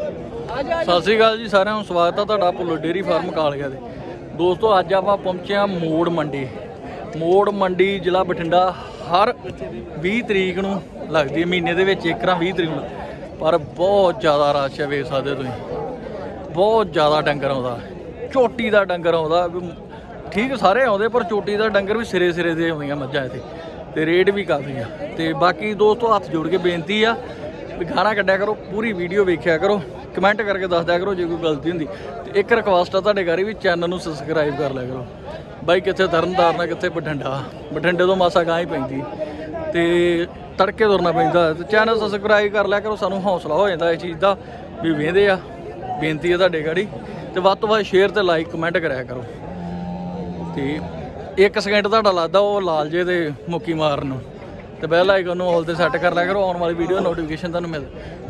ਸਤਿ ਸ੍ਰੀ ਅਕਾਲ ਜੀ, ਸਾਰਿਆਂ ਨੂੰ ਸਵਾਗਤ ਹੈ ਤੁਹਾਡਾ ਪੁੱਲੋ ਡੇਰੀ ਫਾਰਮ ਕਾਲੀਆ ਦੇ ਦੋਸਤੋ, ਅੱਜ ਆਪਾਂ ਪਹੁੰਚੇ ਹਾਂ ਮੋੜ ਮੰਡੀ। ਮੋੜ ਮੰਡੀ ਜ਼ਿਲ੍ਹਾ ਬਠਿੰਡਾ, ਹਰ 20 ਤਰੀਕ ਨੂੰ ਲੱਗਦੀ ਹੈ, ਮਹੀਨੇ ਦੇ ਵਿੱਚ ਇੱਕ ਰਾਂ 20 ਤਰੀਕ ਨੂੰ। ਪਰ ਬਹੁਤ ਜ਼ਿਆਦਾ ਰਸ਼ ਹੈ, ਵੇਖ ਸਕਦੇ ਹੋ ਤੁਸੀਂ। ਬਹੁਤ ਜ਼ਿਆਦਾ ਡੰਗਰ ਆਉਂਦਾ। ਚੋਟੀ ਦਾ ਡੰਗਰ ਆਉਂਦਾ। ਵੀ ਠੀਕ ਸਾਰੇ ਆਉਂਦੇ, ਪਰ ਚੋਟੀ ਦਾ ਡੰਗਰ ਵੀ ਸਿਰੇ ਸਿਰੇ ਦੇ ਆਉਂਦੀਆਂ ਮੱਝਾਂ ਇੱਥੇ। ਤੇ ਰੇਟ ਵੀ ਕਾਫੀ ਆ। ਤੇ ਬਾਕੀ ਦੋਸਤੋ, ਹੱਥ ਜੋੜ ਕੇ ਬੇਨਤੀ ਆ ਵੀ ਗਾਣਾ ਕੱਢਿਆ ਕਰੋ, ਪੂਰੀ ਵੀਡੀਓ ਵੇਖਿਆ ਕਰੋ ਕਮੈਂਟ ਕਰਕੇ ਦੱਸ ਦਿਆ ਕਰੋ ਜੇ ਕੋਈ ਗਲਤੀ ਹੁੰਦੀ। ਤੇ ਇੱਕ ਰਿਕਵੈਸਟ ਆ ਤੁਹਾਡੇ ਘਰੇ ਵੀ ਚੈਨਲ ਨੂੰ ਸਬਸਕ੍ਰਾਈਬ ਕਰ ਲਿਆ ਕਰੋ। ਬਾਈ ਕਿੱਥੇ ਤਰਨਤਾਰਨ ਆ, ਕਿੱਥੇ ਬਠਿੰਡਾ? ਬਠਿੰਡੇ ਤੋਂ ਮਾਸਾ ਗਾਂ ਹੀ ਪੈਂਦੀ। ਤੇ ਤੜਕੇ ਤੁਰਨਾ ਪੈਂਦਾ। ਤੇ ਚੈਨਲ ਸਬਸਕ੍ਰਾਈਬ ਕਰ ਲਿਆ ਕਰੋ, ਸਾਨੂੰ ਹੌਸਲਾ ਹੋ ਜਾਂਦਾ ਇਸ ਚੀਜ਼ ਦਾ, ਵੀ ਵੇਂਦੇ ਆ, ਬੇਨਤੀ ਹੈ ਤੁਹਾਡੇ ਗਾੜੀ ਤੇ ਵੱਧ ਤੋਂ ਵੱਧ ਸ਼ੇਅਰ ਤੇ ਲਾਈਕ ਕਮੈਂਟ ਕਰਿਆ ਕਰੋ। ਤੇ 1 ਸਕਿੰਟ ਤੁਹਾਡਾ ਲੱਗਦਾ ਉਹ ਲਾਲ ਜੇ ਤੇ ਮੁੱਕੀ ਮਾਰਨ ਨੂੰ। ਤੇ ਬੈਲ ਆਈਕਨ ਨੂੰ ਆਲ ਤੇ ਸੈੱਟ ਕਰ ਲਿਆ ਕਰੋ ਆਉਣ ਵਾਲੀ ਵੀਡੀਓ ਨੋਟੀਫਿਕੇਸ਼ਨ ਤੁਹਾਨੂੰ ਮਿਲ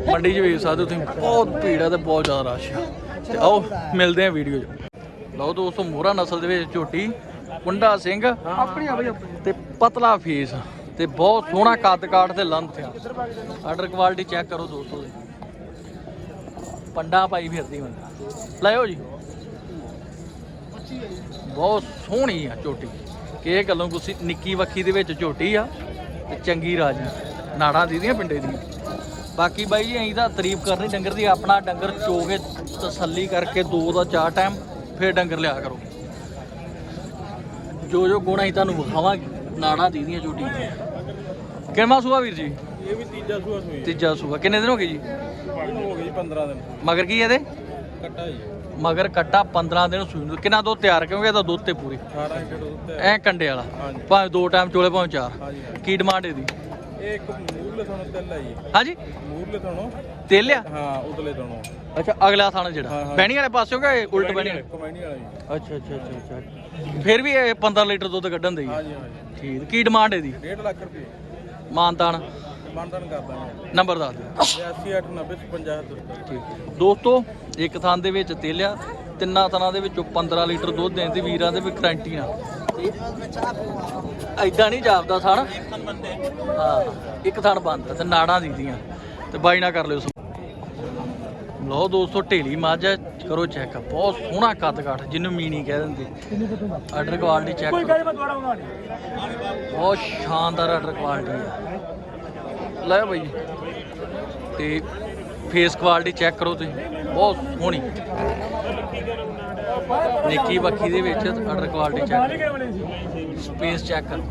ਮੰਡੀ 'ਚ ਵੇਖ ਸਕਦੇ ਹੋ ਤੁਸੀਂ ਬਹੁਤ ਭੀੜ ਆ ਤੇ ਬਹੁਤ ਜ਼ਿਆਦਾ ਰਸ਼ ਆ। ਤੇ ਆਓ ਮਿਲਦੇ ਆ ਵੀਡੀਓ 'ਚ। ਲਓ ਦੋਸਤੋ ਮੋਹਰਾ ਨਸਲ ਦੇ ਵਿੱਚ ਝੋਟੀ ਕੁੰਡਾ ਸਿੰਘ ਆਪਣੀ ਆ ਬਈ ਆਪਣੀ। ਤੇ ਪਤਲਾ ਫੇਸ ਤੇ ਬਹੁਤ ਸੋਹਣਾ ਕੱਦ ਕਾਠ ਤੇ ਲੰਥ ਆ ਆਰਡਰ ਕੁਆਲਿਟੀ ਚੈੱਕ ਕਰੋ ਦੋਸਤੋ। ਪੰਡਾ ਪਾਈ ਫਿਰਦੀ ਮੰਡਾ ਲਾਇਓ ਜੀ। ਬਹੁਤ ਸੋਹਣੀ ਆ ਝੋਟੀ। ਕਿ ਗੱਲੋਂ ਕੁਸੀ ਨਿੱਕੀ ਵੱਖੀ ਦੇ ਵਿੱਚ ਝੋਟੀ ਆ। ਤੇ ਚੰਗੀ ਰਾਜੀ ਨਾੜਾਂ ਦੀਦੀਆਂ ਪਿੰਡੇ ਦੀਆਂ ਬਾਕੀ ਬਾਈ ਜੀ ਅਸੀਂ ਤਾਂ ਤਾਰੀਫ ਕਰਨੀ ਡੰਗਰ ਦੀ। ਆਪਣਾ ਡੰਗਰ ਚੋ ਕੇ ਤਸੱਲੀ ਕਰਕੇ ਦੋ ਦਾ ਚਾਰ ਟਾਈਮ ਫਿਰ ਡੰਗਰ ਲਿਆ ਕਰੋ। ਜੋ ਜੋ ਗੁਣ ਅਸੀਂ ਤੁਹਾਨੂੰ ਵਿਖਾਵਾਂਗੇ ਨਾੜਾਂ ਦੀਦੀਆਂ ਝੋਟੀ ਕਿੰਨਾ ਸੂਆ ਵੀਰ ਜੀ? ਇਹ ਵੀ ਤੀਜਾ ਸੂਆ ਸੂਈ ਤੀਜਾ ਸੂਆ। ਕਿੰਨੇ ਦਿਨ ਹੋ ਗਏ ਜੀ? ਹੋ ਗਈ 15 ਦਿਨ। ਮਗਰ ਕੀ ਇਹਦੇ? ਕੱਟਾ ਜੀ। ਮਗਰ ਕੱਟਾ 15 ਦਿਨ ਸੂਈ ਨੂੰ। ਕਿੰਨਾ ਦੁੱਧ ਤਿਆਰ ਕਿਉਂਕਿ ਇਹਦਾ ਦੁੱਧ ਤੇ ਪੂਰੀ। 18 ਕਿਲੋ ਦੁੱਧ ਹੈ ਐ ਕੰਡੇ ਵਾਲਾ। ਹਾਂਜੀ। ਭਾਵੇਂ ਦੋ ਟਾਈਮ ਚੋਲੇ ਭਾਵੇਂ ਚਾਰ। ਹਾਂਜੀ ਕੀ ਡਿਮਾਂਡ ਇਹਦੀ? ਇਹ ਇੱਕ ਮੂਰਲੇ ਥਣੋਂ ਤਿਲ ਹੈ ਜੀ। ਹਾਂਜੀ। ਮੂਰਲੇ ਥਣੋਂ। ਤੇਲ ਆ? ਹਾਂ ਉਤਲੇ ਥਣੋਂ। ਅੱਛਾ ਅਗਲਾ ਥਾਣਾ ਜਿਹੜਾ? ਹਾਂ, ਹਾਂ। ਬੈਣੀ ਵਾਲੇ ਪਾਸਿਓਂ ਕਿ ਉਲਟ ਬੈਣੀ ਵਾਲੇ? ਕਮੈਣੀ ਵਾਲਾ ਜੀ। ਅੱਛਾ ਅੱਛਾ ਅੱਛਾ ਅੱਛਾ। ਫਿਰ ਵੀ ਇਹ 15 ਲੀਟਰ ਦੁੱਧ ਕੱਢਣ ਦੇ ਹਾਂਜੀ ਹਾਂਜੀ। ਠੀਕ। ਕੀ ਡਿਮਾਂਡ ਇਹਦੀ? 1.5 ਲੱਖ ਰੁਪਏ। ਮਾਨਤਾਨ। ਮਾਨਦਾਨ ਨੰਬਰ ਦੱਸ ਦਿਓ। 8890 ਠੀਕ ਦੋਸਤੋ ਇੱਕ ਥਾਂ ਦੇ ਵਿੱਚ ਤੇਲਿਆ ਤਿੰਨਾਂ ਥਾਂ ਦੇ ਵਿੱਚੋਂ 15 ਲੀਟਰ ਦੁੱਧ ਦੇਣ ਦੀ ਵੀਰਾਂ ਦੇ ਵੀ ਗਰੰਟੀ ਨਾਲ ਐਦਾਂ ਨਹੀਂ ਜਾਪਦਾ ਥਣ। ਹਾਂ ਇੱਕ ਥਣ ਬੰਦ ਤੇ ਨਾੜਾਂ ਦੀਦੀਆਂ ਤੇ ਬਾਈ ਨਾ ਕਰ ਲਿਓ ਲਓ ਦੋਸਤੋ ਢੇਲੀ ਮੱਝ ਹੈ ਕਰੋ ਚੈੱਕ ਬਹੁਤ ਸੋਹਣਾ ਕੱਦ ਕਾਠ ਜਿਹਨੂੰ ਮੀਣੀ ਕਹਿ ਦਿੰਦੇ। ਆਰਡਰ ਕੁਆਲਿਟੀ ਚੈੱਕ ਬਹੁਤ ਸ਼ਾਨਦਾਰ ਆਰਡਰ ਕੁਆਲਿਟੀ ਹੈ ਲੈ ਬਾਈ। ਤੇ ਫੇਸ ਕੁਆਲਿਟੀ ਚੈੱਕ ਕਰੋ ਤੁਸੀਂ। ਬਹੁਤ ਸੋਹਣੀ। ਨਿੱਕੀ ਬੱਖੀ ਦੇ ਵਿੱਚ order quality check space check ਕਰੋ।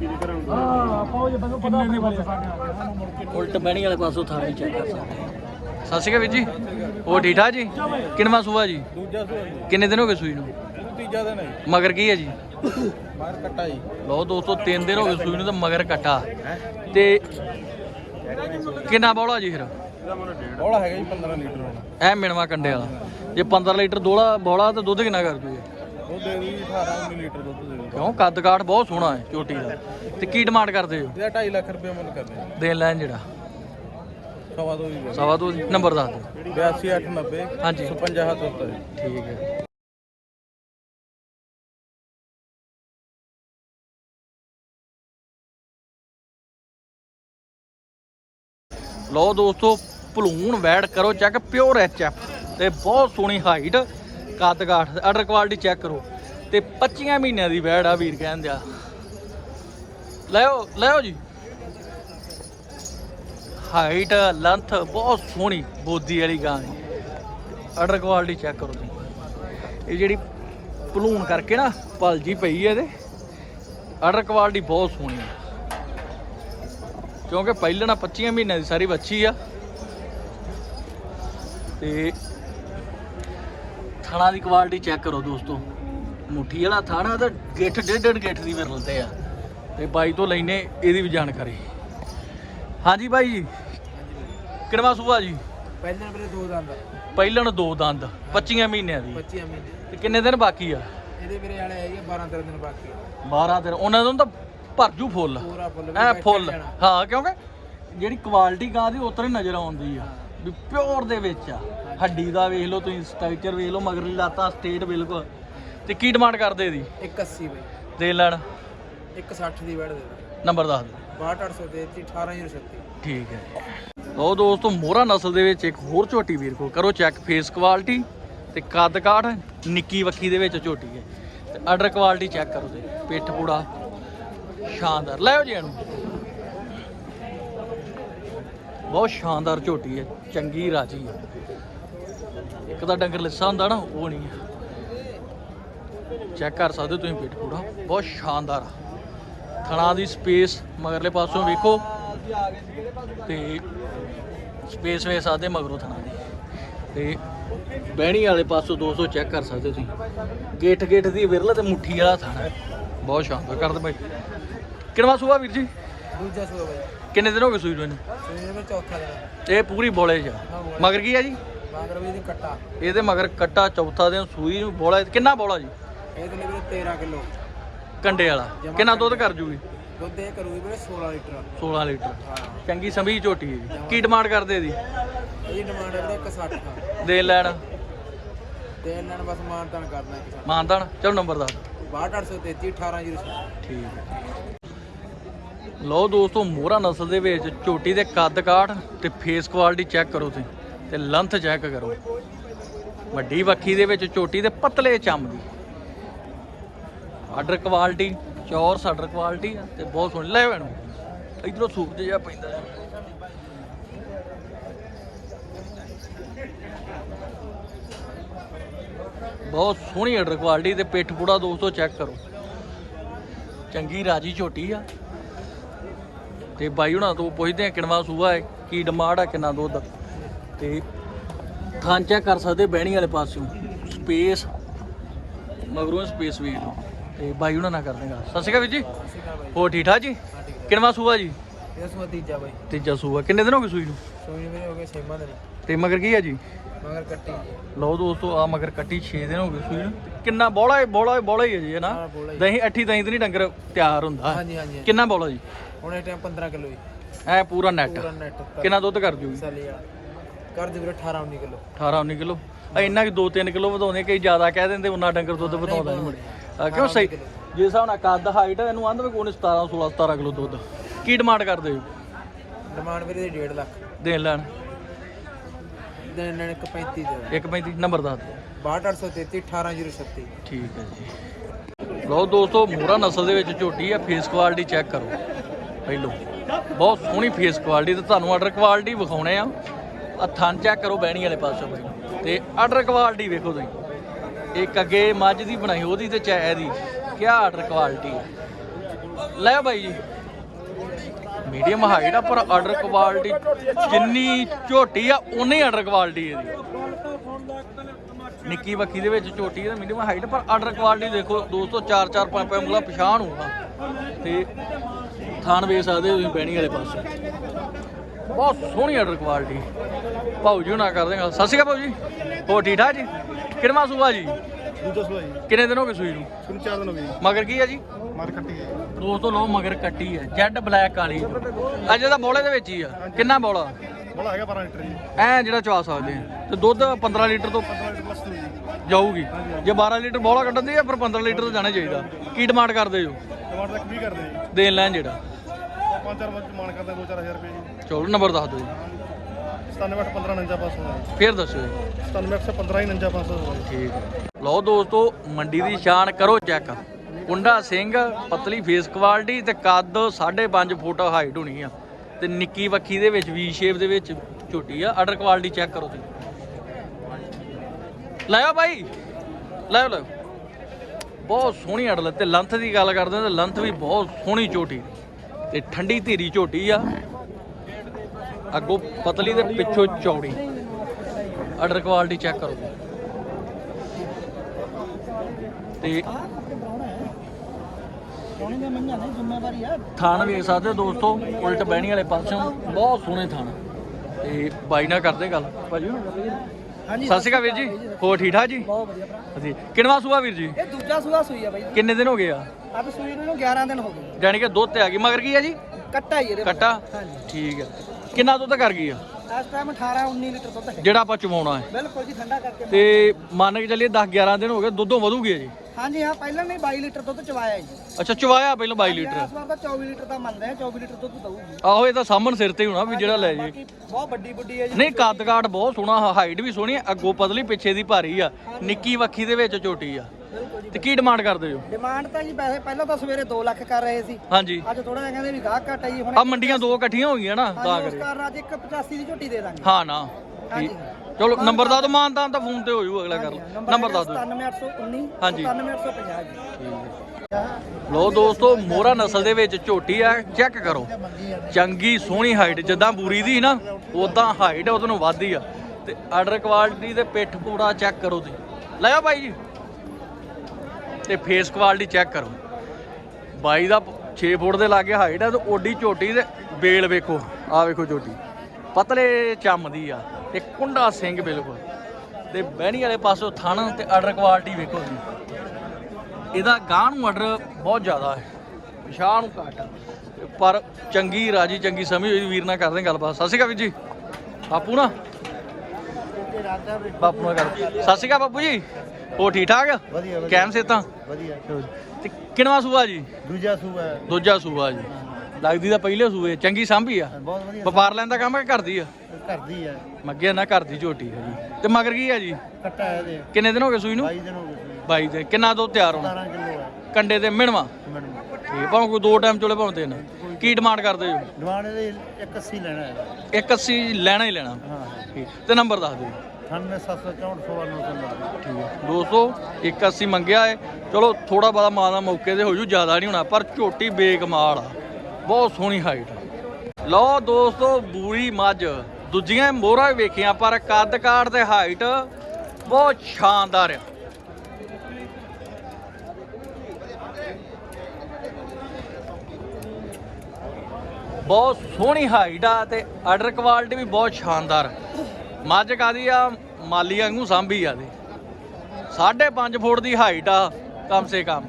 ਉਲਟ ਬਹਿਣੀ ਵਾਲੇ ਪਾਸੋਂ ਥਾਂ ਵੀ ਚੈੱਕ ਕਰ ਸਕਦੇ ਸਤਿ ਸ਼੍ਰੀ ਅਕਾਲ ਵੀਰ ਜੀ। ਉਹ ਠੀਕ ਠਾਕ ਜੀ? ਕਿੰਨਵਾਂ ਸੂਆ ਜੀ? ਦੂਜਾ ਸੂਆ ਕਿੰਨੇ ਦਿਨ ਹੋ ਗਏ ਸੂਈ ਨੂੰ? ਤੀਜਾ ਦਿਨ ਹੈ ਮਗਰ ਕੀ ਹੈ ਜੀ? ਬਾਹਰ ਕੱਟਾ ਜੀ। ਲਓ ਦੋਸਤੋ ਤਿੰਨ ਦਿਨ ਹੋ ਗਏ ਸੂਈ ਨੂੰ ਤੇ ਮਗਰ ਕੱਟਾ। ਤੇ ਕਿੰਨਾ ਬੌਲਾ ਜੀ ਫਿਰ? ਬੋਲਾ ਹੈਗਾ ਜੀ 15 ਲੀਟਰ ਐ ਮਿਣਵਾ ਕੰਡੇ ਵਾਲਾ। ਜੇ 15 ਲੀਟਰ ਦੋਲਾ ਬੌਲਾ ਤਾਂ ਦੁੱਧ ਕਿੰਨਾ ਕਰ ਦੂਗੇ ਉਹ ਦੇ ਦੂ 18 19 ਲੀਟਰ ਦੁੱਧ ਦੇ ਦੂ ਕਿਉਂ? ਕੱਦ ਕਾਠ ਬਹੁਤ ਸੋਹਣਾ ਹੈ ਝੋਟੀ ਦਾ। ਤੇ ਕੀ ਡਿਮਾਂਡ ਕਰਦੇ ਹੋ? ਇਹਦਾ 2.5 ਲੱਖ ਰੁਪਏ ਮੁੱਲ ਕਰਦੇ ਦੇਣ ਲੈਣ ਜਿਹੜਾ? ਸਵਾ ਦੋ ਦੀ ਸਵਾ ਦੋ ਨੰਬਰ ਦੱਸ ਦਿਓ। 8290 ਹਾਂਜੀ। 57 ਦੋਸਤ ਜੀ ਠੀਕ ਹੈ। ਲਓ ਦੋਸਤੋ, ਭਲੂਣ ਵੈੜ ਕਰੋ ਚੈੱਕ ਪਿਓਰ ਐਚਐਫ ਤੇ ਬਹੁਤ ਸੋਹਣੀ ਹਾਈਟ ਕੱਦ ਕਾਠ ਆਰਡਰ ਕੁਆਲਿਟੀ ਚੈੱਕ ਕਰੋ। ਤੇ 25 ਮਹੀਨਿਆਂ ਦੀ ਵੈੜ ਆ ਵੀਰ ਕਹਿੰਦੇ ਆ ਲੈਓ ਲੈਓ ਜੀ। ਹਾਈਟ ਲੈਂਥ ਬਹੁਤ ਸੋਹਣੀ ਬੋਦੀ ਵਾਲੀ ਗਾਂ ਹੈ ਆਰਡਰ ਕੁਆਲਿਟੀ ਚੈੱਕ ਕਰੋ ਤੁਸੀਂ। ਇਹ ਜਿਹੜੀ ਭਲੂਣ ਕਰਕੇ ਨਾ ਪਲਜੀ ਪਈ ਹੈ ਇਹਦੇ। ਆਰਡਰ ਕੁਆਲਿਟੀ ਬਹੁਤ ਸੋਹਣੀ ਹੈ ਕਿਉਂਕਿ ਪਹਿਲਾਂ ਨਾ 25 ਮਹੀਨਿਆਂ ਦੀ ਸਾਰੀ ਬੱਚੀ ਆ। ਤੇ ਥਣਾ ਦੀ ਕੁਆਲਿਟੀ ਚੈੱਕ ਕਰੋ ਦੋਸਤੋ। ਮੁੱਠੀ ਵਾਲਾ ਥਾਣਾ ਤਾਂ ਗਿੱਠ ਡੇਢ ਡੇਢ ਗਿੱਠ ਦੀ ਮਿਲਦੇ ਆ। ਤੇ ਬਾਈ ਤੋਂ ਲੈਨੇ ਇਹਦੀ ਵੀ ਜਾਣਕਾਰੀ। ਹਾਂਜੀ ਬਾਈ ਜੀ ਕਿਹੜਾ ਸੂਆ ਜੀ? ਪਹਿਲਾਂ ਮੇਰੇ ਦੋ ਦੰਦ ਪਹਿਲਣ ਦੋ ਦੰਦ 25 ਮਹੀਨਿਆਂ ਦੀ। 25 ਮਹੀਨੇ ਤੇ ਕਿੰਨੇ ਦਿਨ ਬਾਕੀ ਆ? ਇਹਦੇ ਮੇਰੇ ਵਾਲੇ ਹੈਗੇ 12 13 ਦਿਨ ਬਾਕੀ 12 ਦਿਨ ਉਹਨਾਂ ਨੂੰ ਤਾਂ ਭਰਜੂ ਫੁੱਲ। ਪੂਰਾ ਫੁੱਲ ਐ ਫੁੱਲ। ਹਾਂ ਕਿਉਂਕਿ ਜਿਹੜੀ ਕੁਆਲਿਟੀ ਗਾਂ ਦੀ ਉਤਰ ਨਜ਼ਰ ਆਉਂਦੀ ਆ। ਵੀ ਪਿਓਰ ਦੇ ਵਿੱਚ ਆ। ਹੱਡੀ ਦਾ ਵੇਖ ਲਓ ਤੁਸੀਂ ਸਟ੍ਰਕਚਰ ਵੇਖ ਲਓ ਮਗਰਲੀ ਲਾਤਾ ਸਟੇਟ ਬਿਲਕੁਲ। ਤੇ ਕੀ ਡਿਮਾਂਡ ਕਰਦੇ ਇਹਦੀ? 180 ਬਈ। ਦੇ ਲੈਣ। 160 ਦੀ ਵੜ ਦੇ ਨੰਬਰ ਦੱਸ ਦਿਓ 62800 ਦੇ ਦਿੱਤੀ 18036 ਠੀਕ ਹੈ। ਲਓ ਦੋਸਤੋ ਮੋਹਰਾ ਨਸਲ ਦੇ ਵਿੱਚ ਇੱਕ ਹੋਰ ਝੋਟੀ ਵੀਰ ਕੋ ਕਰੋ ਚੈੱਕ ਫੇਸ ਕੁਆਲਿਟੀ ਤੇ ਕੱਦ ਕਾਠ ਨਿੱਕੀ ਵੱਖੀ ਦੇ ਵਿੱਚ ਝੋਟੀ ਹੈ। ਤੇ ਆਰਡਰ ਕੁਆਲਿਟੀ ਚੈੱਕ ਕਰੋ ਤੇ ਪਿੱਠ ਪੂੜਾ। ਸ਼ਾਨਦਾਰ। ਲੈ ਆਓ ਜੀ ਇਹਨੂੰ। ਬਹੁਤ ਸ਼ਾਨਦਾਰ ਝੋਟੀ ਹੈ, ਚੰਗੀ ਰਾਜੀ ਹੈ। ਇੱਕ ਤਾਂ ਡੰਗਰ ਲਿੱਸਾ ਹੁੰਦਾ ਨਾ, ਉਹ ਨਹੀਂ ਹੈ। ਚੈੱਕ ਕਰ ਸਕਦੇ ਹੋ ਤੁਸੀਂ ਪਿੱਠ ਪੂੜਾ ਬਹੁਤ ਸ਼ਾਨਦਾਰ ਥਣਾ ਦੀ ਸਪੇਸ ਮਗਰਲੇ ਪਾਸੋਂ ਵੇਖੋ। ਤੇ ਸਪੇਸ ਵੇ ਸਕਦੇ ਮਗਰੋਂ ਥਣਾ ਦੀ। ਤੇ ਬਹਿਣੀ ਵਾਲੇ ਪਾਸੋਂ 200 ਚੈੱਕ ਕਰ ਸਕਦੇ ਹੋ ਤੁਸੀਂ। ਗੇਟ ਗੇਟ ਦੀ ਵਿਰਲਾ ਤੇ ਮੁੱਠੀ ਵਾਲਾ ਥਾਣਾ ਬਹੁਤ ਸ਼ਾਨਦਾਰ। ਕਰਦੇ ਬਾਈ। ਕਿੰਨਵਾ ਸੂਆ ਵੀਰ ਜੀ? ਦੂਜਾ ਸੂਆ ਬਾਈ। ਕਿੰਨੇ ਦਿਨ ਹੋ ਗਏ ਸੂਈ ਨੂੰ ਇਹਨੂੰ? ਸੂਏ ਵਿੱਚ ਚੌਥਾ ਦਿਨ। ਇਹ ਪੂਰੀ ਬੋਲੇ ਜਾ ਮਗਰ ਕੀ ਆ ਜੀ? ਬਾਗਰ ਵੀ ਦੀ ਕੱਟਾ। ਇਹਦੇ ਮਗਰ ਕੱਟਾ ਚੌਥਾ ਦਿਨ ਸੂਈ ਨੂੰ ਬੋਲਾ। ਕਿੰਨਾ ਬੋਲਾ ਜੀ? ਇਹਦੇ ਲਈ ਵੀਰੇ 13 ਕਿਲੋ। ਕੰਡੇ ਵਾਲਾ। ਕਿੰਨਾ ਦੁੱਧ ਕਰ ਜੂਗੀ ਦੁੱਧ ਇਹ ਕਰੂਗੀ ਵੀਰੇ 16 ਲੀਟਰ। 16 ਲੀਟਰ। ਹਾਂ। ਚੰਗੀ ਸੰਭੀ ਝੋਟੀ ਹੈ ਜੀ। ਕੀ ਡਿਮਾਂਡ ਕਰਦੇ ਇਹਦੀ? ਇਹਦੀ ਡਿਮਾਂਡ ਹੈ ਵੀਰੇ 160 ਦੇ ਲੈਣ। ਤੇ ਇਹਨਾਂ ਨੂੰ ਬਸ ਮਾਨਤਾਨ ਕਰਨਾ ਮਾਨਦਾਨ ਚਲੋ ਨੰਬਰ ਦੱਸ 62833 180 ਠੀਕ ਹੈ। ਲਓ ਦੋਸਤੋ, ਮੋਹਰਾ ਨਸਲ ਦੇ ਵਿੱਚ ਝੋਟੀ ਦੇ ਕੱਦ ਕਾਠ ਤੇ ਫੇਸ ਕੁਆਲਿਟੀ ਚੈੱਕ ਕਰੋ ਤੁਸੀਂ ਤੇ ਲੰਥ ਚੈੱਕ ਕਰੋ। ਵੱਡੀ ਵੱਖੀ ਦੇ ਵਿੱਚ ਝੋਟੀ ਦੇ ਪਤਲੇ ਚੰਮ ਦੀ। ਆਰਡਰ ਕੁਆਲਿਟੀ ਚੌਰ ਆਰਡਰ ਕੁਆਲਿਟੀ ਆ ਤੇ ਬਹੁਤ ਸੋਹਣੀ। ਲੈ ਮੈਨੂੰ ਇਧਰੋਂ ਸੂਪ ਜਿਹਾ ਪੈਂਦਾ ਹੈ ਬਹੁਤ ਸੋਹਣੀ ਆਰਡਰ ਕੁਆਲਿਟੀ ਤੇ ਪਿੱਠ ਪੂੜਾ ਦੋਸਤੋ ਚੈੱਕ ਕਰੋ। ਚੰਗੀ ਰਾਜੀ ਝੋਟੀ ਆ। ਤੇ ਬਾਈ ਹੁਣਾਂ ਤੋਂ ਪੁੱਛਦੇ ਆ ਕਿੰਨਵਾ ਸੂਆ ਹੈ ਕੀ ਡਿਮਾਂਡ ਆ ਕਿੰਨਾ ਦੁੱਧ ਤੇ ਥਾਂ ਚੈੱਕ ਕਰ ਸਕਦੇ ਬਹਿਣੀ ਵਾਲੇ ਪਾਸਿਓਂ। ਸਪੇਸ ਮਗਰੋਂ ਸਪੇਸ ਵੀ ਤੇ ਬਾਈ ਹੁਣਾਂ ਨਾਲ ਕਰ ਦੇਗਾ ਸਤਿ ਸ਼੍ਰੀ ਅਕਾਲ ਵੀਰ ਜੀ। ਹੋ ਠੀਕ ਠਾਕ ਜੀ? ਕਿੰਨਵਾ ਸੂਆ ਜੀ? ਇਹ ਸੂਆ ਤੀਜਾ ਬਾਈ। ਤੀਜਾ ਸੂਆ। ਕਿੰਨੇ ਦਿਨ ਹੋ ਗਏ ਸੂਈ ਨੂੰ? ਸੂਈ ਵੀਰੇ ਹੋ ਗਏ ਛੇਵਾਂ ਦਿਨ ਤੇ ਮਗਰ ਕੀ ਆ ਜੀ? ਮਗਰ ਕੱਟੀ ਲਓ ਦੋਸਤੋ ਆ ਮਗਰ ਕੱਟੀ 6 ਦਿਨ ਹੋ ਗਏ ਸੂਈ ਨੂੰ। ਕਿੰਨਾ ਬੋਲਾ ਹੈ ਬੋਲਾ ਹੈ ਬੋਲਾ ਹੀ ਹੈ ਜੀ ਹੈ ਨਾ। ਦਹੀਂ ਅੱਠੀ ਦਹੀਂ ਤੇ ਨਹੀਂ ਡੰਗਰ ਤਿਆਰ ਹੁੰਦਾ। ਹਾਂਜੀ ਹਾਂਜੀ। ਕਿੰਨਾ ਬੋਲਾ ਜੀ? ਹੁਣ ਇਹ ਟਾਈਮ 15 ਕਿਲੋ ਹੀ ਐ ਪੂਰਾ ਨੈਟ ਪੂਰਾ ਨੈਟ ਕਿੰਨਾ ਦੁੱਧ ਕਰ ਜੂਗੀ? ਸਾਲੀ ਆ ਕਰ ਦੇ ਵੀਰੇ 18 19 ਕਿਲੋ। 18 19 ਕਿਲੋ। ਆ ਇੰਨਾ ਕਿ 2-3 ਕਿਲੋ ਵਧਾਉਂਦੇ ਕਈ ਜ਼ਿਆਦਾ ਕਹਿ ਦਿੰਦੇ ਉਹਨਾਂ ਡੰਗਰ ਦੁੱਧ ਵਧਾਉਂਦਾ ਨਹੀਂ ਮੁੜੇ ਕਿਉਂ ਸਹੀ? ਜੇ ਹਿਸਾਬ ਨਾਲ ਕੱਦ ਹਾਈਟ ਇਹਨੂੰ ਆਂਦੇ ਵੀ ਕੋਈ 17 16 17 ਕਿਲੋ ਦੁੱਧ। ਕੀ ਡਿਮਾਂਡ ਕਰਦੇ ਹੋ? ਡਿਮਾਂਡ ਵੀਰੇ ਦੀ 1.5 ਲੱਖ। ਦੇਣ ਲੈਣ। ਦੇ ਇਹਨਾਂ ਨੇ ਇੱਕ 35 ਦੇ 135 ਨੰਬਰ ਦੱਸ ਦਿਓ। 62833 18036 ਠੀਕ ਹੈ ਜੀ। ਲਓ ਦੋਸਤੋ ਮੋਹਰਾ ਨਸਲ ਦੇ ਵਿੱਚ ਝੋਟੀ ਆ ਫੇਸ ਕੁਆਲਿਟੀ ਚੈੱਕ ਕਰੋ। ਪਹਿਲੋ। ਬਹੁਤ ਸੋਹਣੀ ਫੇਸ ਕੁਆਲਿਟੀ ਤੇ ਤੁਹਾਨੂੰ ਆਰਡਰ ਕੁਆਲਿਟੀ ਵਿਖਾਉਣੇ ਆ। ਆ ਥਣ ਚੈੱਕ ਕਰੋ ਬਹਿਣੀ ਵਾਲੇ ਪਾਸੋਂ ਬਾਈ। ਤੇ ਆਰਡਰ ਕੁਆਲਿਟੀ ਵੇਖੋ ਤੁਸੀਂ। ਇੱਕ ਅੱਗੇ ਮੱਝ ਦੀ ਬਣਾਈ, ਉਹਦੀ ਤੇ ਚੈ ਦੀ ਕਿਆ ਆਰਡਰ ਕੁਆਲਿਟੀ ਹੈ ਲੈ ਬਾਈ ਜੀ। ਮੀਡੀਅਮ ਹਾਈਟ ਆ, ਪਰ ਆਰਡਰ ਕੁਆਲਿਟੀ ਜਿੰਨੀ ਝੋਟੀ ਆ ਉਨੀ ਆਰਡਰ ਕੁਆਲਿਟੀ ਇਹਦੀ। ਨਿੱਕੀ ਵੱਖੀ ਦੇ ਵਿੱਚ ਝੋਟੀ ਹੈ ਮੀਡੀਅਮ ਹਾਈਟ ਪਰ ਆਰਡਰ ਕੁਆਲਿਟੀ ਦੇਖੋ, ਦੋਸਤੋ 4 4 5 5 ਉਂਗਲਾਂ ਪਛਾਣ ਹੋਣਾ ਤੇ ਥਾਨ ਵੇਖ ਸਕਦੇ ਹੋ ਤੁਸੀਂ ਬਹਿਣੀ ਵਾਲੇ ਪਾਸੇ। ਬਹੁਤ ਸੋਹਣੀ ਆਰਡਰ ਕੁਆਲਿਟੀ ਭਾਊ ਜੀ ਹੁਣਾ ਕਰ ਦੇਗਾ ਸਤਿ ਸ਼੍ਰੀ ਅਕਾਲ ਭਾਊ ਜੀ। ਹੋ ਠੀਕ ਠਾਕ ਜੀ? ਕਿਹੜਾ ਸੂਆ ਜੀ? ਦੂਜਾ ਸੂਆ ਜੀ। ਕਿੰਨੇ ਦਿਨ ਹੋ ਗਏ ਸੂਈ ਨੂੰ? ਸ਼ੁਰੂ ਚਾਰ ਦਿਨ ਹੋ ਗਏ ਮਗਰ ਕੀ ਆ ਜੀ? ਮਾਰ ਕੱਟੀ ਹੈ ਦੋਸਤੋ ਲੋ ਮਗਰ ਕੱਟੀ ਹੈ ਜੈਡ ਬਲੈਕ ਵਾਲੀ ਅਜੇ ਤਾਂ ਬੋਲੇ ਦੇ ਵਿੱਚ ਹੀ ਆ। ਕਿੰਨਾ ਬੋਲਾ ਬੜਾ ਹੈਗਾ 12 ਲੀਟਰ ਜੀ। ਐ ਜਿਹੜਾ ਚਵਾ ਸਕਦੇ ਆ। ਤੇ ਦੁੱਧ 15 ਲੀਟਰ ਤੋਂ 15 ਲੀਟਰ ਪਲੱਸ ਜੀ। ਜਾਊਗੀ। ਜੇ 12 ਲੀਟਰ ਬੋਲਾ ਕੱਢਣ ਦੀ ਆ ਫਿਰ 15 ਲੀਟਰ ਤੋਂ ਜਾਣਾ ਚਾਹੀਦਾ। ਕੀ ਡਿਮਾਂਡ ਕਰਦੇ ਜੋ ਟਮਾਟਰ ਤੱਕ ਵੀ ਕਰਦੇ ਜੀ। ਦੇਣ ਲੈਣ ਜਿਹੜਾ। ਪੰਜ ਚਾਰ ਵਜੇ ਮਾਨ ਕਰਦੇ 2-4000 ਰੁਪਏ ਜੀ। ਚਲੋ ਨੰਬਰ ਦੱਸ ਦਿਓ ਜੀ। 97 15 ਨੰਜਾ ਪਾਸ ਹੋਣਾ ਫੇਰ ਦੱਸਿਓ ਜੀ। 97 115 ਹੀ ਨੰਜਾ ਪਾਸ ਹੋਣਾ ਠੀਕ ਹੈ। ਲਓ ਦੋਸਤੋ ਮੰਡੀ ਦੀ ਸ਼ਾਨ ਕਰੋ ਚੈੱਕ। ਕੁੰਡਾ ਸਿੰਘ ਪਤਲੀ ਫੇਸ ਕੁਆਲਿਟੀ ਤੇ ਕੱਦ 5.5 ਫੁੱਟ ਹਾਈਟ ਹੋਣੀ ਆ। ਤੇ ਨਿੱਕੀ ਵੱਖੀ ਦੇ ਵਿੱਚ ਵੀ ਸ਼ੇਪ ਦੇ ਵਿੱਚ ਝੋਟੀ ਆ। ਆਰਡਰ ਕੁਆਲਿਟੀ ਚੈੱਕ ਕਰੋ ਤੁਸੀਂ। ਲਾਇਓ ਬਾਈ। ਲਾਇਓ ਲਾਇਓ। ਬਹੁਤ ਸੋਹਣੀ ਅੜਲ ਤੇ ਲੰਥ ਦੀ ਗੱਲ ਕਰਦੇ ਹਾਂ ਤੇ ਲੰਥ ਵੀ ਬਹੁਤ ਸੋਹਣੀ ਝੋਟੀ। ਤੇ ਠੰਡੀ ਧੀਰੀ ਝੋਟੀ ਆ। ਅੱਗੋਂ ਪਤਲੀ ਤੇ ਪਿੱਛੋਂ ਚੌੜੀ। ਆਰਡਰ ਕੁਆਲਿਟੀ ਚੈੱਕ ਕਰੋ। ਤੇ ਥਾਣ ਵੇਖ ਸਕਦੇ ਹੋ ਦੋਸਤੋ ਉਲਟ ਬਹਿਣੀ ਵਾਲੇ ਪਾਸਿਓਂ। ਬਹੁਤ ਸੋਹਣੇ ਥਾਣ। ਤੇ ਬਾਈ ਨਾਲ ਕਰਦੇ ਗੱਲ। ਭਾਜੀ ਸਤਿ ਸ਼੍ਰੀ ਅਕਾਲ ਵੀਰ ਜੀ। ਹੋਰ ਠੀਕ ਠਾਕ ਜੀ? ਬਹੁਤ ਵਧੀਆ ਭਰਾ। ਜੀ ਕਿੰਨਵਾ ਸੂਆ ਵੀਰ ਜੀ? ਇਹ ਦੂਜਾ ਸੂਆ ਸੂਈ ਆ ਬਾਈ। ਕਿੰਨੇ ਦਿਨ ਹੋ ਗਏ ਆ? ਅੱਜ ਸੂਈ ਨੂੰ 11 ਦਿਨ ਹੋ ਗਏ। ਜਾਣੀ ਕਿ ਦੁੱਧ ਤੇ ਆ ਗਈ। ਮਗਰ ਕੀ ਆ ਜੀ? ਕੱਟਾ ਹੀ ਇਹਦੇ ਕੱਟਾ? ਹਾਂਜੀ। ਠੀਕ ਹੈ। ਕਿੰਨਾ ਦੁੱਧ ਕਰ ਗਈ ਆ? ਇਸ ਟਾਈਮ 18 19 ਲੀਟਰ ਦੁੱਧ ਹੈ। ਜਿਹੜਾ ਆਪਾਂ ਚਵਾਉਣਾ ਹੈ। ਬਿਲਕੁਲ ਜੀ ਠੰਡਾ ਕਰਕੇ ਤੇ ਮੰਨ ਕੇ ਚੱਲੀਏ 10 11 ਦਿਨ ਹੋ ਗਏ ਦੁੱਧੋਂ ਵਧੂਗੀ ਜੀ? ਹਾਂਜੀ ਹਾਂ ਪਹਿਲਾਂ ਨਹੀਂ 22 ਲੀਟਰ ਦੁੱਧ ਚਵਾਇਆ ਜੀ। ਅੱਛਾ ਚਵਾਇਆ ਪਹਿਲਾਂ 22 ਲੀਟਰ। ਇਸ ਵਾਰ ਤਾਂ 24 ਲੀਟਰ ਦਾ ਮੰਨਦੇ ਆ 24 ਲੀਟਰ ਦੁੱਧ ਦਊਗੀ ਆਹੋ ਇਹ ਤਾਂ ਸਾਹਮਣ ਸਿਰ ਤੇ ਹੀ ਹੋਣਾ ਵੀ ਜਿਹੜਾ ਲੈ ਜੇ। ਬਾਕੀ ਬਹੁਤ ਵੱਡੀ ਵੱਡੀ ਹੈ ਜੀ। ਨਹੀਂ ਕੱਦ ਕਾਠ ਬਹੁਤ ਸੋਹਣਾ ਹਾਈਟ ਵੀ ਸੋਹਣੀ ਹੈ ਅੱਗੋਂ ਪਤਲੀ ਪਿੱਛੇ ਦੀ ਭਾਰੀ ਆ। ਨਿੱਕੀ ਵੱਖੀ ਦੇ ਵਿੱਚ ਝੋਟੀ ਆ। ਬਿਲਕੁਲ ਤੇ ਕੀ ਡਿਮਾਂਡ ਕਰਦੇ ਹੋ? ਡਿਮਾਂਡ ਤਾਂ ਜੀ ਵੈਸੇ ਪਹਿਲਾਂ ਤਾਂ ਸਵੇਰੇ 2 ਲੱਖ ਕਰ ਰਹੇ ਸੀ। ਹਾਂਜੀ। ਅੱਜ ਥੋੜਾ ਜਿਹਾ ਕਹਿੰਦੇ ਵੀ ਗਾਹਕ ਘਟ ਆ ਜੀ ਹੁਣ ਆ ਮੰਡੀਆਂ ਦੋ ਇਕੱਠੀਆਂ ਹੋ ਗਈਆਂ ਨਾ ਤਾਂ ਹਾਂਜੀ, ਉਸ ਕਰੇ ਕਾਰਨ ਅੱਜ ਇੱਕ 85 ਦੀ ਝੋਟੀ ਦੇ ਦਾਂਗੇ। ਹਾਂ ਨਾ। ਹਾਂਜੀ। ਚਲੋ ਨੰਬਰ ਦਾ ਤਾਂ ਮਾਨਤਾਨ ਤਾਂ ਫੋਨ ਤੇ ਹੋ ਜੂ ਅਗਲਾ ਕਰ। ਨੰਬਰ ਦੱਸ ਦਿਓ। 97819 ਹਾਂਜੀ। 97850 ਜੀ। ਲੋ ਦੋਸਤੋ ਮੋਹਰਾ ਨਸਲ ਦੇ ਵਿੱਚ ਝੋਟੀ ਆ ਚੈੱਕ ਕਰੋ। ਚੰਗੀ ਸੋਹਣੀ ਹਾਈਟ ਜਿੱਦਾਂ ਬੂਰੀ ਦੀ ਨਾ ਉਦਾਂ ਹਾਈਟ ਉਹਦੇ ਵੱਧਦੀ ਆ। ਤੇ ਆਰਡਰ ਕੁਆਲਿਟੀ ਤੇ ਪਿੱਠ ਪੂੜਾ ਚੈੱਕ ਕਰੋ ਤੁਸੀਂ। ਲੈ ਆ ਬਾਈ ਜੀ। ਤੇ ਫੇਸ ਕੁਆਲਿਟੀ ਚੈੱਕ ਕਰੋ। ਬਾਈ ਦਾ 6 ਫੁੱਟ ਦੇ ਲਾਗੇ ਹਾਈਟ ਆ ਤੇ ਓਡੀ ਝੋਟੀ ਤੇ ਬੇਲ ਵੇਖੋ ਆ ਵੇਖੋ ਝੋਟੀ। ਪਤਲੇ ਚੰਮ ਦੀ ਆ ਤੇ ਕੁੰਡਾ ਸਿੰਘ ਬਿਲਕੁਲ। ਤੇ ਬਹਿਣੀ ਵਾਲੇ ਪਾਸੋਂ ਥਣ ਤੇ ਆਰਡਰ ਕੁਆਲਿਟੀ ਵੇਖੋ ਜੀ। ਇਹਦਾ ਗਾਂ ਨੂੰ ਆਰਡਰ ਬਹੁਤ ਜ਼ਿਆਦਾ ਹੈ। ਵਿਸ਼ਾਲ ਨੂੰ ਘੱਟ। ਪਰ ਚੰਗੀ ਰਾਜੀ ਚੰਗੀ ਸਮਝ ਹੋਈ ਵੀਰ ਨਾਲ ਕਰਦੇ ਹਾਂ ਗੱਲਬਾਤ। ਸਤਿ ਸ਼੍ਰੀ ਅਕਾਲ ਵੀਰ ਜੀ। ਬਾਪੂ ਨਾ? ਬਾਪੂ ਨਾਲ ਸਤਿ ਸ਼੍ਰੀ ਅਕਾਲ ਬਾਪੂ ਜੀ। ਹੋ ਠੀਕ ਠਾਕ? ਵਧੀਆ ਕੈਮ ਸੇ ਤਾਂ ਵਧੀਆ। ਤੇ ਕਿੰਨਵਾ ਸੂਆ ਜੀ? ਦੂਜਾ ਸੂਆ। ਹੈ ਦੂਜਾ ਸੂਆ ਜੀ। ਲੱਗਦੀ ਤਾਂ ਪਹਿਲੇ ਸੂਏ ਚੰਗੀ ਸਾਂਭੀ ਆ। ਬਹੁਤ ਵਧੀਆ। ਵਪਾਰ ਲੈਣ ਦਾ ਕੰਮ ਹੈ ਕਿ ਕਰਦੀ ਆ? ਕਰਦੀ ਹੈ ਮੱਗੇ ਨਾ ਕਰਦੀ ਝੋਟੀ ਹੈ ਜੀ। ਤੇ ਮਗਰ ਕੀ ਆ ਜੀ? ਕੱਟਾ ਹੈ ਇਹਦੇ। ਕਿੰਨੇ ਦਿਨ ਹੋ ਗਏ ਸੂਈ ਨੂੰ? 22 ਦਿਨ ਹੋ ਗਏ ਸੂਈ 22 ਦਿਨ। ਕਿੰਨਾ ਦੁੱਧ ਤਿਆਰ ਹੋਣਾ? 17 ਕਿਲੋ ਹੈ ਕੰਡੇ ਤੇ ਮਿਣਵਾ? ਮੈਨੂੰ ਠੀਕ ਭਾਵੇਂ ਕੋਈ ਦੋ ਟਾਈਮ ਚੋਲੇ ਭਾਵੇਂ ਤਿੰਨ। ਕੀ ਡਿਮਾਂਡ ਕਰਦੇ ਹੋ? ਦਵਾਣੇ ਦੇ 81 ਲੈਣਾ ਹੈ। 180 ਲੈਣਾ ਹੀ ਲੈਣਾ। ਹਾਂ। ਠੀਕ ਤੇ ਨੰਬਰ ਦੱਸ ਦਿਓ। 9764 ਠੀਕ ਹੈ 180 ਮੰਗਿਆ ਹੈ ਚਲੋ ਥੋੜਾ ਬੜਾ ਮਾਂ ਦਾ ਮੌਕੇ ਤੇ ਹੋ ਜੂ, ਜ਼ਿਆਦਾ ਨਹੀਂ ਹੋਣਾ, ਪਰ ਝੋਟੀ ਬੇਕਮਾਲ ਆ। ਬਹੁਤ ਸੋਹਣੀ ਹਾਈਟ ਲਓ ਦੋਸਤੋ, ਬੂਰੀ ਮੱਝ। ਦੂਜੀਆਂ ਮੋਹਰਾਂ ਵੀ ਵੇਖੀਆਂ, ਪਰ ਕੱਦ ਕਾਠ ਤੇ ਹਾਈਟ ਬਹੁਤ ਸ਼ਾਨਦਾਰ ਆ। ਬਹੁਤ ਸੋਹਣੀ ਹਾਈਟ ਆ ਤੇ ਆਰਡਰ ਕੁਆਲਿਟੀ ਵੀ ਬਹੁਤ ਸ਼ਾਨਦਾਰ ਮੱਝ ਕਾਦੀ ਆ? ਮਾਲੀ ਵਾਂਗੂ ਸਾਂਭੀ ਆ ਦੇ। 5.5 ਫੁੱਟ ਦੀ ਹਾਈਟ ਆ, ਕਮ ਸੇ ਕਮ।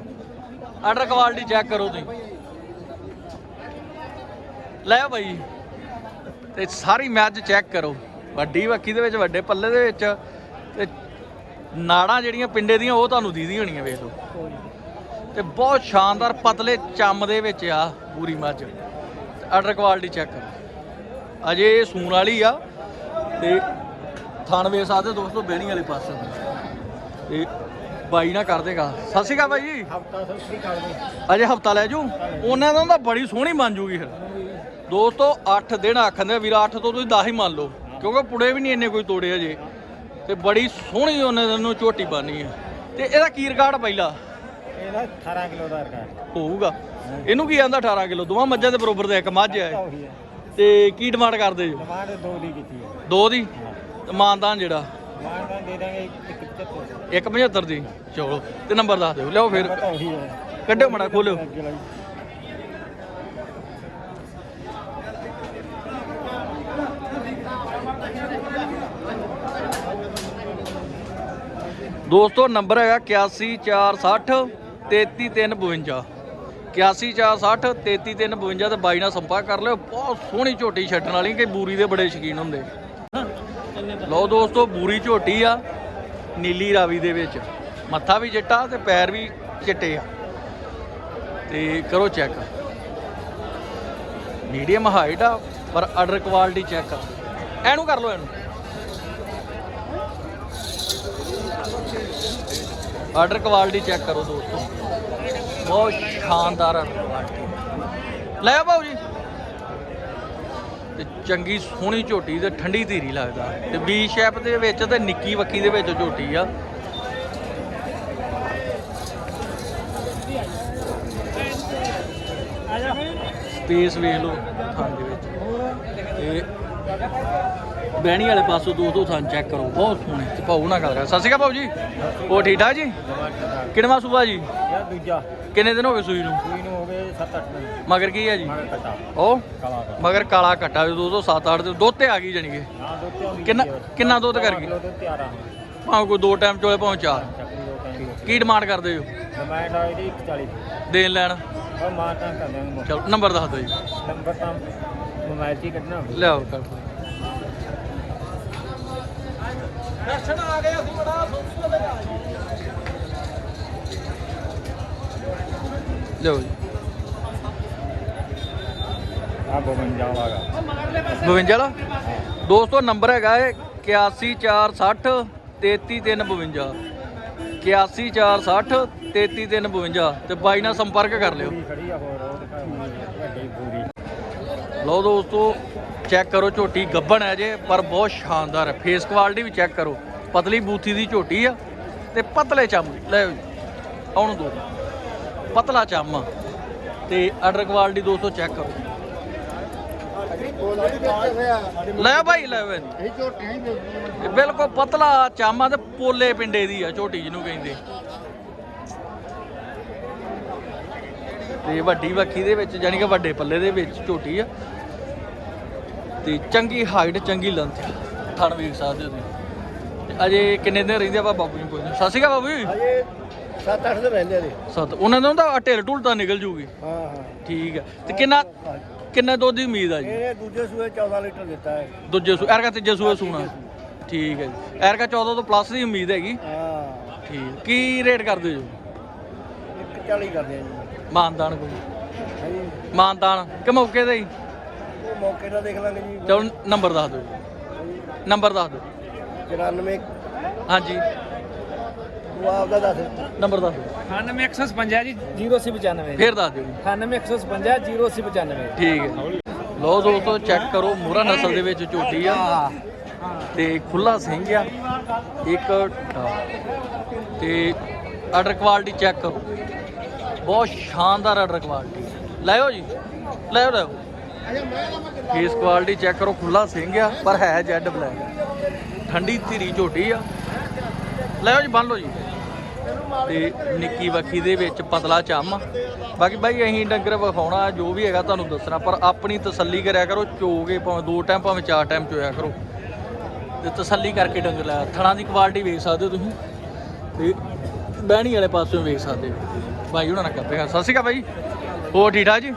ਆਰਡਰ ਕੁਆਲਿਟੀ ਚੈੱਕ ਕਰੋ ਤੁਸੀਂ। ਲੈ ਬਾਈ। ਤੇ ਸਾਰੀ ਮੈਚ ਚੈੱਕ ਕਰੋ। ਵੱਡੀ ਵੱਖੀ ਦੇ ਵਿੱਚ, ਵੱਡੇ ਪੱਲੇ ਦੇ ਵਿੱਚ। ਤੇ ਨਾੜਾਂ ਜਿਹੜੀਆਂ ਪਿੰਡੇ ਦੀਆਂ, ਉਹ ਤੁਹਾਨੂੰ ਦੀਦੀ ਹੋਣੀਆਂ, ਵੇਖ ਲਓ। ਤੇ ਬਹੁਤ ਸ਼ਾਨਦਾਰ ਪਤਲੇ ਚੰਮ ਦੇ ਵਿੱਚ ਆ ਪੂਰੀ ਮੱਝ। ਆਰਡਰ ਕੁਆਲਿਟੀ ਚੈੱਕ ਕਰੋ। ਅਜੇ ਇਹ ਸੂਣ ਵਾਲੀ ਆ। ਤੇ ਥਣ ਵੇਖ ਸਕਦੇ ਹੋ ਦੋਸਤੋ ਬਹਿਣੀ ਵਾਲੇ ਪਾਸੇ। ਤੇ ਬਾਈ ਨਾ ਕਰ ਦੇਗਾ। ਸਤਿ ਸ਼੍ਰੀ ਅਕਾਲ ਬਾਈ ਜੀ। ਹਫਤਾ ਸਸਰੀ ਕਰ ਦੇ ਅਜੇ ਹਫਤਾ ਲੈ ਜੂ? ਉਹਨਾਂ ਦਾ ਤਾਂ ਬੜੀ ਸੋਹਣੀ ਬਣ ਜੂਗੀ ਫਿਰ। ਦੋਸਤੋ 8 ਦਿਨ ਆਖਦੇ ਵੀਰ 8 ਤੋਂ ਤੁਸੀਂ 10 ਹੀ ਮੰਨ ਲਓ। ਕਿਉਂਕਿ ਪੁੜੇ ਵੀ ਨਹੀਂ ਇੰਨੇ ਕੋਈ ਤੋੜੇ ਅਜੇ। ਤੇ ਬੜੀ ਸੋਹਣੀ ਉਹਨੇ ਨੂੰ ਝੋਟੀ ਬਾਨੀ ਹੈ। ਤੇ ਇਹਦਾ ਕੀ ਰਿਕਾਰਡ ਪਹਿਲਾ? ਇਹਦਾ 18 ਕਿਲੋ ਦਾ ਰਿਕਾਰਡ। ਹੋਊਗਾ। ਇਹਨੂੰ ਕੀ ਆਂਦਾ 18 ਕਿਲੋ? ਦੋਵਾਂ ਮੱਝਾਂ ਦੇ ਬਰੋਬਰ ਦਾ ਇੱਕ ਮੱਝ ਹੈ। ਤੇ ਕੀ ਡਿਮਾਂਡ ਕਰਦੇ ਜੋ? ਡਿਮਾਂਡ ਦੋ ਦੀ ਕੀਤੀ ਹੈ। ਦੋ ਦੀ? ਤੇ ਮਾਨਦਾਨ ਜਿਹੜਾ? ਮਾਨਦਾਨ ਦੇ ਦਾਂਗੇ 175 175 ਦੀ। ਚਲੋ ਤੇ ਨੰਬਰ ਦੱਸ ਦਿਓ। ਲਿਆਓ ਫਿਰ। ਕੱਢਿਓ ਮੜਾ ਖੋਲਿਓ ਦੋਸਤੋ ਨੰਬਰ ਹੈਗਾ 81460 33352 81460 33352 ਤੇ ਬਾਈ ਨਾਲ ਸੰਪਰਕ ਕਰ ਲਿਓ। ਬਹੁਤ ਸੋਹਣੀ ਝੋਟੀ ਛੱਡਣ ਵਾਲੀ ਕਿ ਬੂਰੀ ਦੇ ਬੜੇ ਸ਼ਕੀਨ ਹੁੰਦੇ। ਲਓ ਦੋਸਤੋ, ਬੂਰੀ ਝੋਟੀ ਆ, ਨੀਲੀ ਰਾਵੀ ਦੇ ਵਿੱਚ। ਮੱਥਾ ਵੀ ਚਿੱਟਾ ਤੇ ਪੈਰ ਵੀ ਚਿੱਟੇ ਆ। ਤੇ ਕਰੋ ਚੈੱਕ ਮੀਡੀਅਮ ਹਾਈਟ ਆ, ਪਰ ਆਰਡਰ ਕੁਆਲਿਟੀ ਚੈੱਕ ਆ। ਇਹਨੂੰ ਕਰ ਲਓ ਇਹਨੂੰ। ਆਰਡਰ ਕੁਆਲਿਟੀ ਚੈੱਕ ਕਰੋ ਦੋਸਤੋ। ਬਹੁਤ ਸ਼ਾਨਦਾਰ ਆਰਡਰ ਕੁਆਲਿਟੀ ਲੈ ਆ ਭਾਊ ਜੀ। ਤੇ ਚੰਗੀ ਸੋਹਣੀ ਝੋਟੀ ਤੇ ਠੰਡੀ ਧੀਰੀ ਲੱਗਦਾ। ਤੇ ਬੀ ਸ਼ੇਪ ਦੇ ਵਿੱਚ ਤੇ ਨਿੱਕੀ ਵੱਕੀ ਦੇ ਵਿੱਚ ਝੋਟੀ ਆ। ਸਪੇਸ ਵੇਖ ਲਓ ਥਾਂ ਦੇ ਵਿੱਚ। ਤੇ ਬਹਿਣੀ ਵਾਲੇ ਪਾਸੋਂ ਦੋ ਦੋ ਥਾਂ ਚੈੱਕ ਕਰੋ ਬਹੁਤ ਸੋਹਣੇ। ਤੇ ਭਾਊ ਨਾਲ ਗੱਲ ਕਰ। ਸਤਿ ਸ਼੍ਰੀ ਅਕਾਲ ਭਾਊ ਜੀ। ਉਹ ਠੀਕ ਠਾਕ ਜੀ? ਕਿਹੜਾ ਸੂਬਾ ਜੀ? ਯਾ ਦੂਜਾ। ਕਿੰਨੇ ਦਿਨ ਹੋ ਗਏ ਸੂਈ ਨੂੰ? ਸੂਈ ਨੂੰ ਹੋ ਗਏ 7-8 ਦਿਨ। ਮਗਰ ਕੀ ਹੈ ਜੀ? ਕਟਾ। ਉਹ? ਮਗਰ ਕਾਲਾ ਕੱਟਾ ਦੋ ਦੋ 7 8 ਦੇ ਦੁੱਧ ਤੇ ਆ ਗਈ ਜਾਣੀ ਕਿ? ਹਾਂ ਤੇ ਕਿੰਨਾ ਕਿੰਨਾ ਦੁੱਧ ਕਰ ਗਈ ਭਾਵੇਂ ਕੋਈ ਦੋ ਟਾਈਮ ਚੋਲੇ ਭਾਵੇਂ ਚਾਰ। ਕੀ ਡਿਮਾਂਡ ਕਰਦੇ ਹੋ? ਡਿਮਾਂਡ ਆ ਇਹਦੀ 140 ਦੇਣ ਲੈਣ? ਉਹ ਤਾਂ ਕਰ ਚਲੋ ਨੰਬਰ ਦੱਸ ਦਿਓ ਜੀ। ਨੰਬਰ ਤਾਂ ਮੋਬਾਈਲ 'ਚ ਹੀ ਕੱਢਣਾ। ਲਿਆਓ ਦਿਓ। ਦਰਸ਼ਨ ਆ ਗਏ ਅਸੀਂ ਬੜਾ ਸੁਸਤ ਦੇ ਲਓ ਜੀ। ਆ 52 ਵਾਲਾ 52 ਵਾਲਾ? ਦੋਸਤੋ ਨੰਬਰ ਹੈਗਾ ਹੈ 81460 33352 81460 33352 ਤੇ ਬਾਈ ਨਾਲ ਸੰਪਰਕ ਕਰ ਲਿਓ। ਆ ਲਓ ਦੋਸਤੋ ਚੈੱਕ ਕਰੋ, ਝੋਟੀ ਗੱਬਣ ਹੈ ਜੇ, ਪਰ ਬਹੁਤ ਸ਼ਾਨਦਾਰ ਹੈ। ਫੇਸ ਕੁਆਲਿਟੀ ਵੀ ਚੈੱਕ ਕਰੋ। ਪਤਲੀ ਬੂਥੀ ਦੀ ਝੋਟੀ ਆ ਤੇ ਪਤਲੇ ਚੰਮ, ਲੈ ਆਉਣ ਦੋ। ਪਤਲਾ ਚੰਮ ਤੇ ਆਰਡਰ ਕੁਆਲਿਟੀ ਦੋਸਤੋ ਚੈੱਕ ਕਰੋ। ਲੈ ਭਾਈ ਲੈ ਵੇ। ਬਿਲਕੁਲ ਪਤਲਾ ਚਾਮਾ ਤੇ ਪੋਲੇ ਪਿੰਡੇ ਦੀ ਆ ਝੋਟੀ ਜਿਹਨੂੰ ਕਹਿੰਦੇ। ਤੇ ਵੱਡੀ ਵੱਖੀ ਦੇ ਵਿੱਚ ਯਾਨੀ ਕਿ ਵੱਡੇ ਪੱਲੇ ਦੇ ਵਿੱਚ ਝੋਟੀ ਆ। ਤੇ ਚੰਗੀ ਹਾਈਟ ਚੰਗੀ ਲੰਥ ਥਣ ਵੇਖ ਸਕਦੇ ਹੋ ਤੁਸੀਂ। ਤੇ ਅਜੇ ਕਿੰਨੇ ਦਿਨ ਰਹਿੰਦੇ ਆਪਾਂ ਬਾਬੂ ਜੀ ਨਹੀਂ ਸਤਿ ਸ਼੍ਰੀ ਅਕਾਲ ਬਾਬੂ ਜੀ। ਹਜੇ 7-8 ਦਿਨ ਰਹਿੰਦੇ ਨੇ ਸਤ। ਉਹਨਾਂ ਦਾ ਤਾਂ ਢਿੱਲ ਢੁੱਲ ਤਾਂ ਨਿਕਲ ਜੂਗੀ। ਹਾਂ ਹਾਂ। ਠੀਕ ਹੈ ਤੇ ਕਿੰਨਾ ਕਿੰਨਾ ਦੁੱਧ ਦੀ ਉਮੀਦ ਆ ਜੀ? ਇਹਨੇ ਦੂਜੇ ਸੂਏ 14 ਲੀਟਰ ਦਿੱਤਾ ਹੈ। ਦੂਜੇ ਸੂ ਐਰਕਾ ਤੀਜੇ ਸੂਏ ਸੂਣਾ। ਠੀਕ ਹੈ ਜੀ। ਐਰਕਾ 14 ਤੋਂ ਪਲੱਸ ਦੀ ਉਮੀਦ ਹੈਗੀ। ਹਾਂ। ਠੀਕ। ਕੀ ਰੇਟ ਕਰਦੇ ਜੋ 140 ਕਰਦੇ ਆ ਜੀ। ਮਾਨਦਾਨ ਕੋਈ? ਮਾਨਦਾਨ। ਕਿ ਮੌਕੇ ਤੇ ਹੀ? ਮੌਕੇ ਦਾ ਦੇਖ ਲਾਂਗੇ ਜੀ। ਚਲੋ ਨੰਬਰ ਦੱਸ ਦਿਓ ਜੀ। ਨੰਬਰ ਦੱਸ ਦਿਓ। 94 ਹਾਂਜੀ। ਤੂੰ ਆਪਦਾ ਦੱਸ ਨੰਬਰ ਦੱਸ ਦਿਓ। 9155 ਜੀ 0895 ਫੇਰ ਦੱਸ ਦਿਓ ਜੀ। 9155 0895 ਠੀਕ ਹੈ। ਲੋ ਦੋਸਤੋ ਚੈੱਕ ਕਰੋ ਮੂਰਾ ਨਸਲ ਦੇ ਵਿੱਚ ਝੋਟੀ ਆ। ਤੇ ਖੁੱਲਾ ਸਿੰਘ ਆ। ਇੱਕ। ਤੇ ਆਰਡਰ ਕੁਆਲਿਟੀ ਚੈੱਕ ਕਰੋ। ਬਹੁਤ ਸ਼ਾਨਦਾਰ ਆਰਡਰ ਕੁਆਲਿਟੀ ਲੈਓ ਜੀ। ਲੈਓ ਲੈਓ ਫੇਸ ਕੁਆਲਿਟੀ ਚੈੱਕ ਕਰੋ ਖੁੱਲਾ ਸਿੰਘ ਆ, ਪਰ ਹੈ ਜੈਡ ਬਲੈਕ ਠੰਡੀ ਧੀਰੀ ਝੋਟੀ ਆ। ਲੈਓ ਜੀ, ਬੰਨ ਲਓ ਜੀ। ਤੇ ਨਿੱਕੀ ਵੱਖੀ ਦੇ ਵਿੱਚ ਪਤਲਾ ਚੰਮ। ਬਾਕੀ ਬਾਈ, ਅਸੀਂ ਡੰਗਰ ਵਿਖਾਉਣਾ, ਜੋ ਵੀ ਹੈਗਾ ਤੁਹਾਨੂੰ ਦੱਸਣਾ, ਪਰ ਆਪਣੀ ਤਸੱਲੀ ਕਰਿਆ ਕਰੋ, ਚੋਗੇ ਭਾਵੇਂ ਦੋ ਟਾਈਮ, ਭਾਵੇਂ ਚਾਰ ਟਾਈਮ ਚੋਇਆ ਕਰੋ। ਤੇ ਤਸੱਲੀ ਕਰਕੇ ਡੰਗਰ ਲਿਆ ਥਣਾ ਦੀ ਕੁਆਲਿਟੀ ਵੇਖ ਸਕਦੇ ਹੋ ਤੁਸੀਂ। ਤੇ ਬਹਿਣੀ ਵਾਲੇ ਪਾਸਿਓਂ ਵੇਖ ਸਕਦੇ ਹੋ। ਬਾਈ ਉਹਨਾਂ ਨਾਲ ਕਰਦੇ ਹਾਂ ਸਤਿ ਸ਼੍ਰੀ ਅਕਾਲ ਬਾਈ। ਹੋਰ ਠੀਕ ਠਾਕ ਜੀ?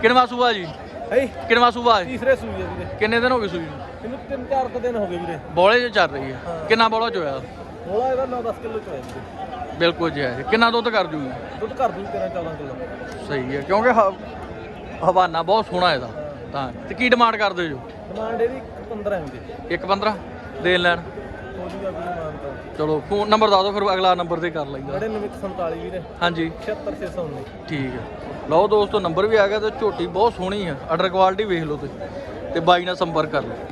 ਕਿੰਨਵਾ ਸੂਆ ਜੀ? ਹਈ ਕਿੰਨਵਾ ਸੂਆ ਤੀਸਰੇ ਸੂਈ ਹੈ ਵੀਰੇ। ਕਿੰਨੇ ਦਿਨ ਹੋ ਗਏ ਸੂਈ ਨੂੰ? ਇਹਨੂੰ ਤਿੰਨ ਚਾਰ ਕੁ ਦਿਨ ਹੋ ਗਏ ਵੀਰੇ। ਬੋਲੇ 'ਚ ਚੱਲ ਰਹੀ ਹੈ। ਕਿੰਨਾ ਬੋਲਾ ਚੋਇਆ? ਥੋੜਾ ਇਹਦਾ 9-10 ਕਿਲੋ ਚ ਹੋਇਆ ਵੀਰੇ। ਬਿਲਕੁਲ ਜੀ ਹੈ ਕਿੰਨਾ ਦੁੱਧ ਕਰ ਜੂਗੀ ਦੁੱਧ ਘਰ ਦੂੰ ਤੇਰਾ 14 ਕਿਲੋ। ਸਹੀ ਹੈ ਕਿਉਂਕਿ ਹ- ਹਵਾਨਾ ਬਹੁਤ ਸੋਹਣਾ ਇਹਦਾ। ਤਾਂ ਤੇ ਕੀ ਡਿਮਾਂਡ ਕਰਦੇ ਜੋ? ਡਿਮਾਂਡ ਇਹਦੀ 15 ਹੁੰਦੀ ਇੱਕ 15 ਦੇ ਲੈਣ? ਦਾ ਤਾਂ। ਚਲੋ ਫੋਨ ਨੰਬਰ ਦੱਸ ਦਿਓ ਫਿਰ ਅਗਲਾ ਨੰਬਰ ਤੇ ਕਰ ਲਈਦਾ। 9947 ਵੀਰੇ। ਹਾਂਜੀ। 76619 ਠੀਕ ਹੈ। ਲਓ ਦੋਸਤੋ ਨੰਬਰ ਵੀ ਆ ਗਿਆ ਤੇ ਝੋਟੀ ਬਹੁਤ ਸੋਹਣੀ ਆ। ਆਰਡਰ ਕੁਆਲਿਟੀ ਵੇਖ ਲਓ ਤੁਸੀਂ ਤੇ ਬਾਈ ਨਾਲ ਸੰਪਰਕ ਕਰ ਲਓ।